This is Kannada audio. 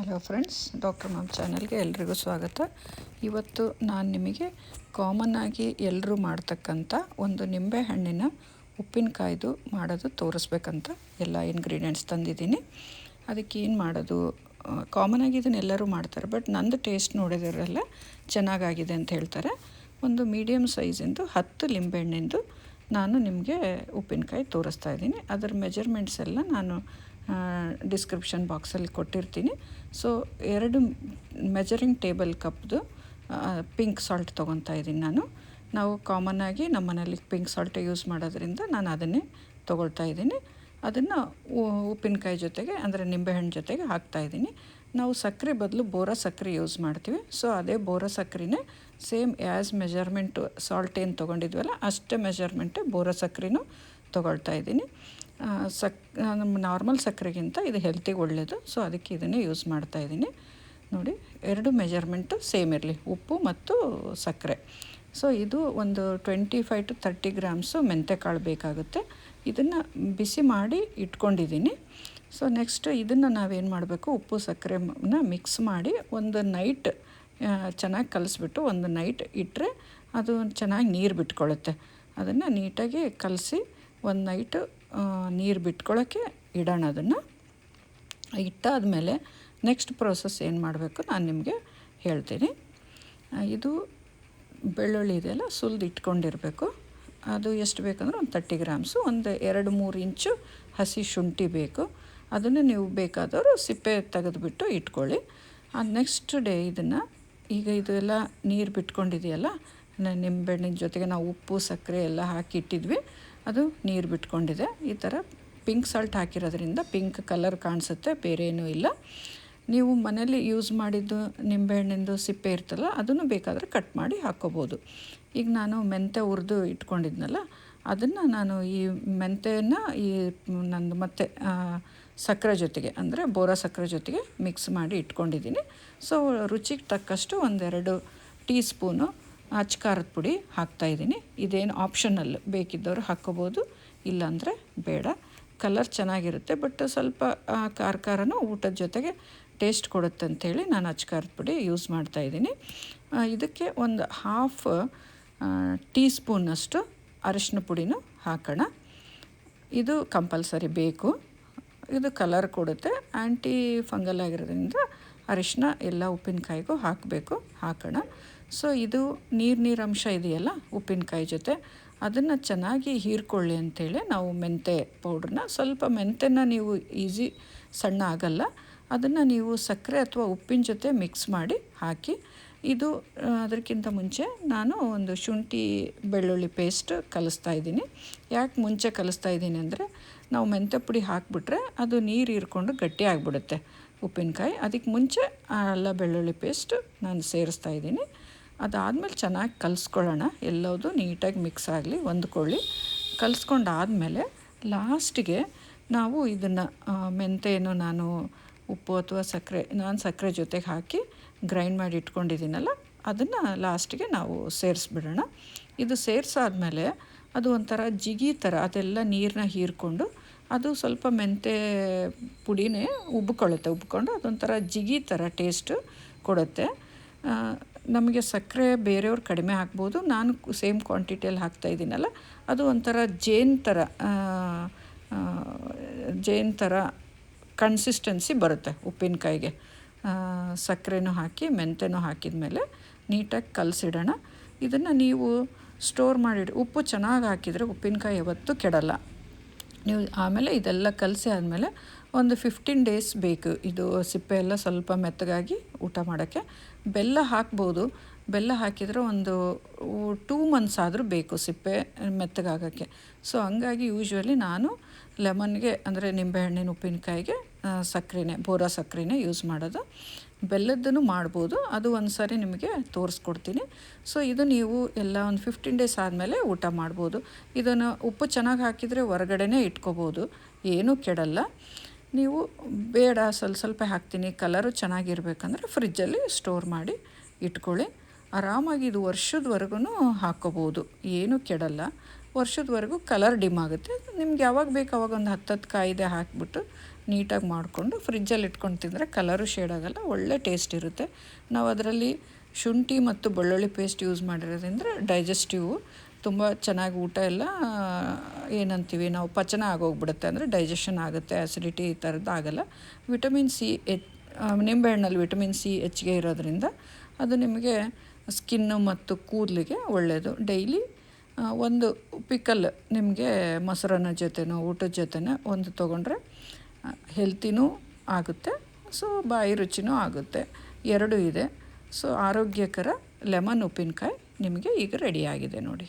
ಹಲೋ ಫ್ರೆಂಡ್ಸ್ ಡಾಕ್ಟರ್ ಮ್ಯಾಮ್ ಚಾನಲ್ಗೆ ಎಲ್ರಿಗೂ ಸ್ವಾಗತ. ಇವತ್ತು ನಾನು ನಿಮಗೆ ಕಾಮನ್ ಆಗಿ ಎಲ್ಲರೂ ಮಾಡ್ತಕ್ಕಂಥ ಒಂದು ನಿಂಬೆ ಹಣ್ಣಿನ ಉಪ್ಪಿನಕಾಯ್ದು ಮಾಡೋದು ತೋರಿಸ್ಬೇಕಂತ ಎಲ್ಲ ಇಂಗ್ರೀಡಿಯೆಂಟ್ಸ್ ತಂದಿದ್ದೀನಿ. ಅದಕ್ಕೆ ಏನು ಮಾಡೋದು? ಕಾಮನ್ ಆಗಿ ಇದನ್ನ ಎಲ್ಲರೂ ಮಾಡ್ತಾರೆ ಬಟ್ ನಂದು ಟೇಸ್ಟ್ ನೋಡಿದ್ರೆಲ್ಲ ಚೆನ್ನಾಗಾಗಿದೆ ಅಂತ ಹೇಳ್ತಾರೆ. ಒಂದು ಮೀಡಿಯಮ್ ಸೈಜಿಂದು ಹತ್ತು ಲಿಂಬೆಹಣ್ಣಿಂದು ನಾನು ನಿಮಗೆ ಉಪ್ಪಿನಕಾಯಿ ತೋರಿಸ್ತಾ ಇದ್ದೀನಿ. ಅದರ ಮೆಜರ್ಮೆಂಟ್ಸ್ ಎಲ್ಲ ನಾನು ಡಿಸ್ಕ್ರಿಪ್ಷನ್ ಬಾಕ್ಸಲ್ಲಿ ಕೊಟ್ಟಿರ್ತೀನಿ. ಸೊ ಎರಡು ಮೆಜರಿಂಗ್ ಟೇಬಲ್ ಕಪ್ದು ಪಿಂಕ್ ಸಾಲ್ಟ್ ತೊಗೊತಾ ಇದ್ದೀನಿ ನಾನು. ನಾವು ಕಾಮನ್ ಆಗಿ ನಮ್ಮ ಮನೇಲಿ ಪಿಂಕ್ ಸಾಲ್ಟ್ ಯೂಸ್ ಮಾಡೋದ್ರಿಂದ ನಾನು ಅದನ್ನೇ ತೊಗೊಳ್ತಾ ಇದ್ದೀನಿ. ಅದನ್ನು ಉಪ್ಪಿನಕಾಯಿ ಜೊತೆಗೆ, ಅಂದರೆ ನಿಂಬೆಹಣ್ಣು ಜೊತೆಗೆ ಹಾಕ್ತಾ ಇದ್ದೀನಿ. ನಾವು ಸಕ್ಕರೆ ಬದಲು ಬೋರಾ ಸಕ್ಕರೆ ಯೂಸ್ ಮಾಡ್ತೀವಿ. ಸೊ ಅದೇ ಬೋರಾ ಸಕ್ಕರೆನೇ ಸೇಮ್ ಆ್ಯಸ್ ಮೆಜರ್ಮೆಂಟು ಸಾಲ್ಟ್ ಏನು ತೊಗೊಂಡಿದ್ವಲ್ಲ, ಅಷ್ಟೇ ಮೆಜರ್ಮೆಂಟೇ ಬೋರಾ ಸಕ್ಕರೆನೂ ತೊಗೊಳ್ತಾ ಇದ್ದೀನಿ ಸಕ್ ನಮ್ಮ ನಾರ್ಮಲ್ ಸಕ್ಕರೆಗಿಂತ ಇದು ಹೆಲ್ತಿಗೆ ಒಳ್ಳೆಯದು ಸೊ ಅದಕ್ಕೆ ಇದನ್ನೇ ಯೂಸ್ ಮಾಡ್ತಾ ಇದ್ದೀನಿ ನೋಡಿ, ಎರಡು ಮೆಜರ್ಮೆಂಟು ಸೇಮ್ ಇರಲಿ, ಉಪ್ಪು ಮತ್ತು ಸಕ್ಕರೆ. ಸೊ ಇದು ಒಂದು twenty five to thirty grams ಮೆಂತೆಕಾಳು ಬೇಕಾಗುತ್ತೆ. ಇದನ್ನು ಬಿಸಿ ಮಾಡಿ ಇಟ್ಕೊಂಡಿದ್ದೀನಿ. ಸೊ ನೆಕ್ಸ್ಟ್ ಇದನ್ನು ನಾವೇನು ಮಾಡಬೇಕು, ಉಪ್ಪು ಸಕ್ಕರೆನ ಮಿಕ್ಸ್ ಮಾಡಿ ಒಂದು ನೈಟ್ ಚೆನ್ನಾಗಿ ಕಲಿಸ್ಬಿಟ್ಟು ಒಂದು ನೈಟ್ ಇಟ್ಟರೆ ಅದು ಚೆನ್ನಾಗಿ ನೀರು ಬಿಟ್ಕೊಳ್ಳುತ್ತೆ ಅದನ್ನು ನೀಟಾಗಿ ಕಲಸಿ ಒಂದು ನೈಟು ನೀರು ಬಿಟ್ಕೊಳ್ಳೋಕ್ಕೆ ಇಡೋಣ ಅದನ್ನು. ಇಟ್ಟಾದಮೇಲೆ ನೆಕ್ಸ್ಟ್ ಪ್ರೋಸೆಸ್ ಏನು ಮಾಡಬೇಕು ನಾನು ನಿಮಗೆ ಹೇಳ್ತೀನಿ. ಇದು ಬೆಳ್ಳುಳ್ಳಿ ಇದೆಯಲ್ಲ, ಸುಲಿದು ಇಟ್ಕೊಂಡಿರಬೇಕು. ಅದು ಎಷ್ಟು ಬೇಕಂದ್ರೆ ಒಂದು ತರ್ಟಿ ಗ್ರಾಮ್ಸು, ಒಂದು ಎರಡು ಮೂರು ಇಂಚು ಹಸಿ ಶುಂಠಿ ಬೇಕು. ಅದನ್ನು ನೀವು ಬೇಕಾದವರು ಸಿಪ್ಪೆ ತೆಗೆದುಬಿಟ್ಟು ಇಟ್ಕೊಳ್ಳಿ. ನೆಕ್ಸ್ಟ್ ಡೇ ಇದನ್ನು, ಈಗ ಇದೆಲ್ಲ ನೀರು ಬಿಟ್ಕೊಂಡಿದೆಯಲ್ಲ ನಿಂಬೆಹಣ್ಣಿನ ಜೊತೆಗೆ ನಾವು ಉಪ್ಪು, ಸಕ್ಕರೆ ಎಲ್ಲ ಹಾಕಿ ಇಟ್ಟಿದ್ವಿ ಅದು ನೀರು ಬಿಟ್ಕೊಂಡಿದೆ. ಈ ಥರ ಪಿಂಕ್ ಸಾಲ್ಟ್ ಹಾಕಿರೋದ್ರಿಂದ ಪಿಂಕ್ ಕಲರ್ ಕಾಣಿಸುತ್ತೆ ಬೇರೆ ಏನೂ ಇಲ್ಲ. ನೀವು ಮನೇಲಿ ಯೂಸ್ ಮಾಡಿದ್ದು ನಿಂಬೆಹಣ್ಣಿಂದು ಸಿಪ್ಪೆ ಇರ್ತಲ್ಲ, ಅದನ್ನು ಬೇಕಾದರೆ ಕಟ್ ಮಾಡಿ ಹಾಕ್ಕೋಬೋದು ಈಗ ನಾನು ಮೆಂತೆ ಹುರಿದು ಇಟ್ಕೊಂಡಿದ್ನಲ್ಲ, ಅದನ್ನು ನಾನು ಈ ಮೆಂತೆಯನ್ನು ಈ ನಂದು ಮತ್ತೆ ಸಕ್ಕರೆ ಜೊತೆಗೆ, ಅಂದರೆ ಬೋರಾ ಸಕ್ಕರೆ ಜೊತೆಗೆ ಮಿಕ್ಸ್ ಮಾಡಿ ಇಟ್ಕೊಂಡಿದ್ದೀನಿ. ಸೊ ರುಚಿಗೆ ತಕ್ಕಷ್ಟು ಒಂದೆರಡು ಟೀ ಸ್ಪೂನು ಅಚ್ಕಾರದ ಪುಡಿ ಹಾಕ್ತಾಯಿದ್ದೀನಿ ಇದೇನು ಆಪ್ಷನಲ್ ಬೇಕಿದ್ದವರು ಹಾಕ್ಕೋಬೋದು, ಇಲ್ಲಾಂದರೆ ಬೇಡ. ಕಲರ್ ಚೆನ್ನಾಗಿರುತ್ತೆ ಬಟ್ ಸ್ವಲ್ಪ ಖಾರ ಖಾರನೂ ಊಟದ ಜೊತೆಗೆ ಟೇಸ್ಟ್ ಕೊಡುತ್ತೆ ಅಂಥೇಳಿ ನಾನು ಅಚ್ಕಾರದ ಪುಡಿ ಯೂಸ್ ಮಾಡ್ತಾಯಿದ್ದೀನಿ ಇದಕ್ಕೆ ಒಂದು ಹಾಫ್ ಟೀ ಸ್ಪೂನಷ್ಟು ಅರಿಶಿನ ಪುಡಿನೂ ಹಾಕೋಣ. ಇದು ಕಂಪಲ್ಸರಿ ಬೇಕು. ಇದು ಕಲರ್ ಕೊಡುತ್ತೆ ಆ್ಯಂಟಿ ಫಂಗಲ್ ಆಗಿರೋದ್ರಿಂದ ಅರಿಶಿನ ಎಲ್ಲ ಉಪ್ಪಿನಕಾಯಿಗೂ ಹಾಕಬೇಕು, ಹಾಕೋಣ. ಸೊ ಇದು ನೀರು ನೀರು ಅಂಶ ಇದೆಯಲ್ಲ, ಉಪ್ಪಿನಕಾಯಿ ಜೊತೆ. ಅದನ್ನು ಚೆನ್ನಾಗಿ ಹೀರ್ಕೊಳ್ಳಿ ಅಂಥೇಳಿ ನಾವು ಮೆಂತೆ ಪೌಡ್ರನ್ನ ಸ್ವಲ್ಪ ಮೆಂತೆನ ನೀವು ಈಸಿ ಸಣ್ಣ ಆಗಲ್ಲ. ಅದನ್ನು ನೀವು ಸಕ್ಕರೆ ಅಥವಾ ಉಪ್ಪಿನ ಜೊತೆ ಮಿಕ್ಸ್ ಮಾಡಿ ಹಾಕಿ. ಇದು ಅದಕ್ಕಿಂತ ಮುಂಚೆ ನಾನು ಒಂದು ಶುಂಠಿ ಬೆಳ್ಳುಳ್ಳಿ ಪೇಸ್ಟ್ ಕಲಿಸ್ತಾ ಇದ್ದೀನಿ. ಯಾಕೆ ಮುಂಚೆ ಕಲಿಸ್ತಾ ಇದ್ದೀನಿ ಅಂದರೆ, ನಾವು ಮೆಂತೆ ಪುಡಿ ಹಾಕಿಬಿಟ್ರೆ ಅದು ನೀರು ಹೀರ್ಕೊಂಡು ಗಟ್ಟಿ ಆಗಿಬಿಡುತ್ತೆ ಉಪ್ಪಿನಕಾಯಿ. ಅದಕ್ಕೆ ಮುಂಚೆ ಅಲ್ಲ ಬೆಳ್ಳುಳ್ಳಿ ಪೇಸ್ಟ್ ನಾನು ಸೇರಿಸ್ತಾ ಇದ್ದೀನಿ. ಅದಾದಮೇಲೆ ಚೆನ್ನಾಗಿ ಕಲಿಸ್ಕೊಳ್ಳೋಣ. ಎಲ್ಲೋದು ನೀಟಾಗಿ ಮಿಕ್ಸ್ ಆಗಲಿ, ಹೊಂದ್ಕೊಳ್ಳಿ. ಕಲಿಸ್ಕೊಂಡಾದಮೇಲೆ ಲಾಸ್ಟಿಗೆ ನಾವು ಇದನ್ನು ಮೆಂತೆಯನ್ನು ನಾನು ಉಪ್ಪು ಅಥವಾ ಸಕ್ಕರೆ, ನಾನು ಸಕ್ಕರೆ ಜೊತೆಗೆ ಹಾಕಿ ಗ್ರೈಂಡ್ ಮಾಡಿ ಇಟ್ಕೊಂಡಿದ್ದೀನಲ್ಲ, ಅದನ್ನು ಲಾಸ್ಟಿಗೆ ನಾವು ಸೇರಿಸ್ಬಿಡೋಣ. ಇದು ಸೇರಿಸಾದ್ಮೇಲೆ ಅದು ಒಂಥರ ಜಿಗಿ ಥರ, ಅದೆಲ್ಲ ನೀರನ್ನ ಹೀರ್ಕೊಂಡು ಅದು ಸ್ವಲ್ಪ ಮೆಂತೆ ಪುಡಿನೇ ಉಬ್ಕೊಳ್ಳುತ್ತೆ, ಉಬ್ಕೊಂಡು ಅದೊಂಥರ ಜಿಗಿ ಥರ ಟೇಸ್ಟು ಕೊಡುತ್ತೆ. ನಮಗೆ ಸಕ್ಕರೆ ಬೇರೆಯವ್ರು ಕಡಿಮೆ ಹಾಕ್ಬೋದು. ನಾನು ಸೇಮ್ ಕ್ವಾಂಟಿಟಿಯಲ್ಲಿ ಹಾಕ್ತಾಯಿದ್ದೀನಲ್ಲ ಅದು ಒಂಥರ ಜೇನ್ ಥರ ಜೇನ್ ಥರ ಕನ್ಸಿಸ್ಟೆನ್ಸಿ ಬರುತ್ತೆ ಉಪ್ಪಿನಕಾಯಿಗೆ. ಸಕ್ಕರೆನೂ ಹಾಕಿ, ಮೆಂತೆನೂ ಹಾಕಿದ ಮೇಲೆ ನೀಟಾಗಿ ಕಲಸಿಡೋಣ. ಇದನ್ನು ನೀವು ಸ್ಟೋರ್ ಮಾಡಿಡಿ, ಉಪ್ಪು ಚೆನ್ನಾಗಿ ಹಾಕಿದರೆ ಉಪ್ಪಿನಕಾಯಿ ಯಾವತ್ತೂ ಕೆಡಲ್ಲ. ನೀವು ಆಮೇಲೆ ಇದೆಲ್ಲ ಕಲಸಿ ಆದಮೇಲೆ ಒಂದು ಫಿಫ್ಟೀನ್ ಡೇಸ್ ಬೇಕು. ಇದು ಸಿಪ್ಪೆ ಎಲ್ಲ ಸ್ವಲ್ಪ ಮೆತ್ತಗಾಗಿ ಊಟ ಮಾಡೋಕ್ಕೆ. ಬೆಲ್ಲ ಹಾಕ್ಬೋದು. ಬೆಲ್ಲ ಹಾಕಿದರೆ ಒಂದು ಟೂ ಮಂತ್ಸ್ ಆದರೂ ಬೇಕು ಸಿಪ್ಪೆ ಮೆತ್ತಗಾಗೋಕ್ಕೆ. ಸೊ ಹಂಗಾಗಿ ಯೂಶ್ವಲಿ ನಾನು ಲೆಮನ್ಗೆ ಅಂದರೆ ನಿಂಬೆಹಣ್ಣಿನ ಉಪ್ಪಿನಕಾಯಿಗೆ ಸಕ್ಕರೆನೇ, ಬೋರಾ ಸಕ್ಕರೆನೇ ಯೂಸ್ ಮಾಡೋದು. ಬೆಲ್ಲದ್ದನ್ನು ಮಾಡ್ಬೋದು. ಅದು ಒಂದು ಸಾರಿ ನಿಮಗೆ ತೋರಿಸ್ಕೊಡ್ತೀನಿ. ಸೊ ಇದು ನೀವು ಎಲ್ಲ ಒಂದು ಫಿಫ್ಟೀನ್ ಡೇಸ್ ಆದಮೇಲೆ ಊಟ ಮಾಡ್ಬೋದು. ಇದನ್ನು ಉಪ್ಪು ಚೆನ್ನಾಗಿ ಹಾಕಿದರೆ ಹೊರಗಡೆನೇ ಇಟ್ಕೋಬೋದು. ಏನೂ ಕೆಡಲ್ಲ. ನೀವು ಬೇಡ, ಸ್ವಲ್ಪ ಸ್ವಲ್ಪ ಹಾಕ್ತೀನಿ ಕಲರು ಚೆನ್ನಾಗಿರ್ಬೇಕಂದ್ರೆ ಫ್ರಿಜ್ಜಲ್ಲಿ ಸ್ಟೋರ್ ಮಾಡಿ ಇಟ್ಕೊಳ್ಳಿ. ಆರಾಮಾಗಿ ಇದು ವರ್ಷದವರೆಗೂ ಹಾಕ್ಕೋಬೋದು ಏನೂ ಕೆಡಲ್ಲ. ವರ್ಷದವರೆಗೂ ಕಲರ್ ಡಿಮ್ ಆಗುತ್ತೆ. ನಿಮ್ಗೆ ಯಾವಾಗ ಬೇಕು ಅವಾಗ ಒಂದು ಹತ್ತತ್ತು ಕಾಯಿದೆ ಹಾಕಿಬಿಟ್ಟು ನೀಟಾಗಿ ಮಾಡಿಕೊಂಡು ಫ್ರಿಜ್ಜಲ್ಲಿ ಇಟ್ಕೊಂಡು ತಿಂದರೆ ಕಲರು ಶೇಡ್ ಆಗೋಲ್ಲ, ಒಳ್ಳೆ ಟೇಸ್ಟ್ ಇರುತ್ತೆ. ನಾವು ಅದರಲ್ಲಿ ಶುಂಠಿ ಮತ್ತು ಬೆಳ್ಳುಳ್ಳಿ ಪೇಸ್ಟ್ ಯೂಸ್ ಮಾಡಿರೋದ್ರಿಂದ ಡೈಜೆಸ್ಟಿವ್ ತುಂಬ ಚೆನ್ನಾಗಿ ಊಟ ಎಲ್ಲ ಏನಂತೀವಿ, ನಾವು ಪಚನ ಆಗೋಗ್ಬಿಡುತ್ತೆ ಅಂದರೆ ಡೈಜೆಷನ್ ಆಗುತ್ತೆ ಆ್ಯಸಿಡಿಟಿ ಈ ಥರದ್ದು ಆಗಲ್ಲ. ವಿಟಮಿನ್ ಸಿ ಎಚ್ ನಿಂಬೆಹಣ್ಣಲ್ಲಿ ವಿಟಮಿನ್ ಸಿ ಹೆಚ್ಚಿಗೆ ಇರೋದ್ರಿಂದ ಅದು ನಿಮಗೆ ಸ್ಕಿನ್ನು ಮತ್ತು ಕೂದಲಿಗೆ ಒಳ್ಳೆಯದು ಡೈಲಿ ಒಂದು ಪಿಕಲ್ ನಿಮಗೆ ಮೊಸರನ್ನ ಜೊತೆನೋ, ಊಟದ ಜೊತೆನೋ ಒಂದು ತೊಗೊಂಡ್ರೆ ಹೆಲ್ತಿನೂ ಆಗುತ್ತೆ. ಸೊ ಬಾಯಿ ರುಚಿನೂ ಆಗುತ್ತೆ. ಎರಡೂ ಇದೆ. ಸೊ ಆರೋಗ್ಯಕರ ಲೆಮನ್ ಉಪ್ಪಿನಕಾಯಿ ನಿಮಗೆ ಈಗ ರೆಡಿಯಾಗಿದೆ ನೋಡಿ.